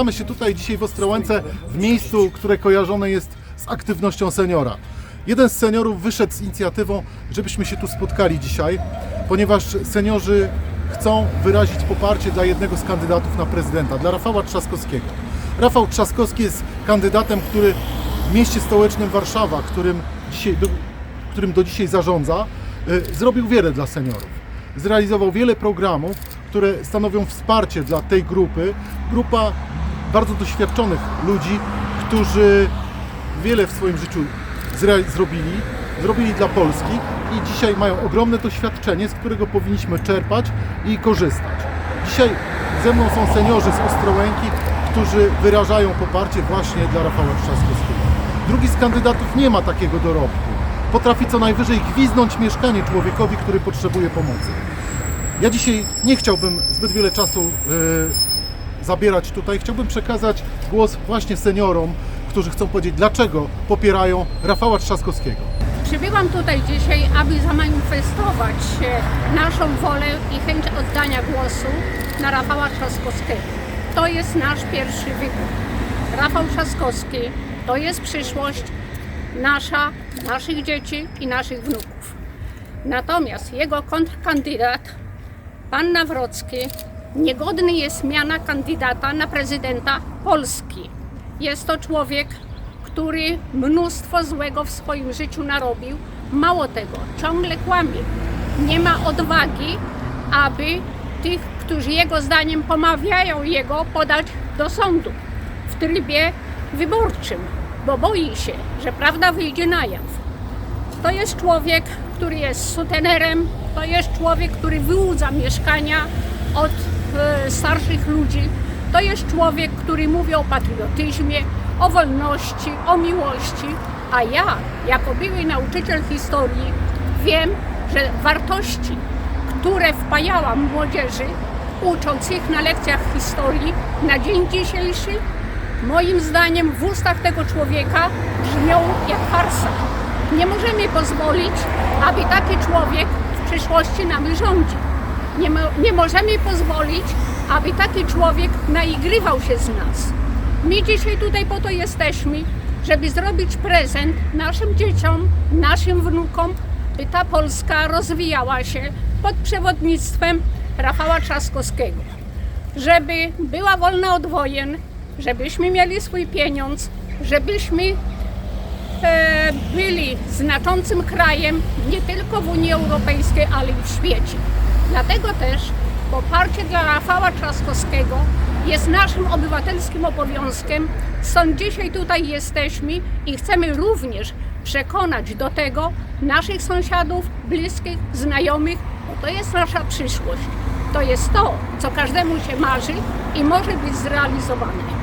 Spotykamy się tutaj dzisiaj w Ostrołęce, w miejscu, które kojarzone jest z aktywnością seniora. Jeden z seniorów wyszedł z inicjatywą, żebyśmy się tu spotkali dzisiaj, ponieważ seniorzy chcą wyrazić poparcie dla jednego z kandydatów na prezydenta, dla Rafała Trzaskowskiego. Rafał Trzaskowski jest kandydatem, który w mieście stołecznym Warszawa, którym, dzisiaj, do, którym do dzisiaj zarządza, y, zrobił wiele dla seniorów. Zrealizował wiele programów, które stanowią wsparcie dla tej grupy. Grupa bardzo doświadczonych ludzi, którzy wiele w swoim życiu zrobili, zrobili dla Polski i dzisiaj mają ogromne doświadczenie, z którego powinniśmy czerpać i korzystać. Dzisiaj ze mną są seniorzy z Ostrołęki, którzy wyrażają poparcie właśnie dla Rafała Trzaskowskiego. Drugi z kandydatów nie ma takiego dorobku. Potrafi co najwyżej gwiznąć mieszkanie człowiekowi, który potrzebuje pomocy. Ja dzisiaj nie chciałbym zbyt wiele czasu e, zabierać tutaj. Chciałbym przekazać głos właśnie seniorom, którzy chcą powiedzieć, dlaczego popierają Rafała Trzaskowskiego. Przybyłam tutaj dzisiaj, aby zamanifestować naszą wolę i chęć oddania głosu na Rafała Trzaskowskiego. To jest nasz pierwszy wybór. Rafał Trzaskowski to jest przyszłość nasza, naszych dzieci i naszych wnuków. Natomiast jego kontrkandydat, pan Nawrocki, niegodny jest miana kandydata na prezydenta Polski. Jest to człowiek, który mnóstwo złego w swoim życiu narobił. Mało tego, ciągle kłamie. Nie ma odwagi, aby tych, którzy jego zdaniem pomawiają jego, podać do sądu w trybie wyborczym, bo boi się, że prawda wyjdzie na jaw. To jest człowiek, który jest sutenerem, to jest człowiek, który wyłudza mieszkania od starszych ludzi. To jest człowiek, który mówi o patriotyzmie, o wolności, o miłości. A ja, jako były nauczyciel historii, wiem, że wartości, które wpajałam młodzieży, ucząc ich na lekcjach historii, na dzień dzisiejszy, moim zdaniem w ustach tego człowieka brzmią jak farsa. Nie możemy pozwolić, aby taki człowiek w przyszłości nami rządził. Nie, mo- nie możemy pozwolić, aby taki człowiek naigrywał się z nas. My dzisiaj tutaj po to jesteśmy, żeby zrobić prezent naszym dzieciom, naszym wnukom, by ta Polska rozwijała się pod przewodnictwem Rafała Trzaskowskiego. Żeby była wolna od wojen, żebyśmy mieli swój pieniądz, żebyśmy e, byli znaczącym krajem nie tylko w Unii Europejskiej, ale i w świecie. Dlatego też poparcie dla Rafała Trzaskowskiego jest naszym obywatelskim obowiązkiem. Stąd dzisiaj tutaj jesteśmy i chcemy również przekonać do tego naszych sąsiadów, bliskich, znajomych, bo to jest nasza przyszłość. To jest to, co każdemu się marzy i może być zrealizowane.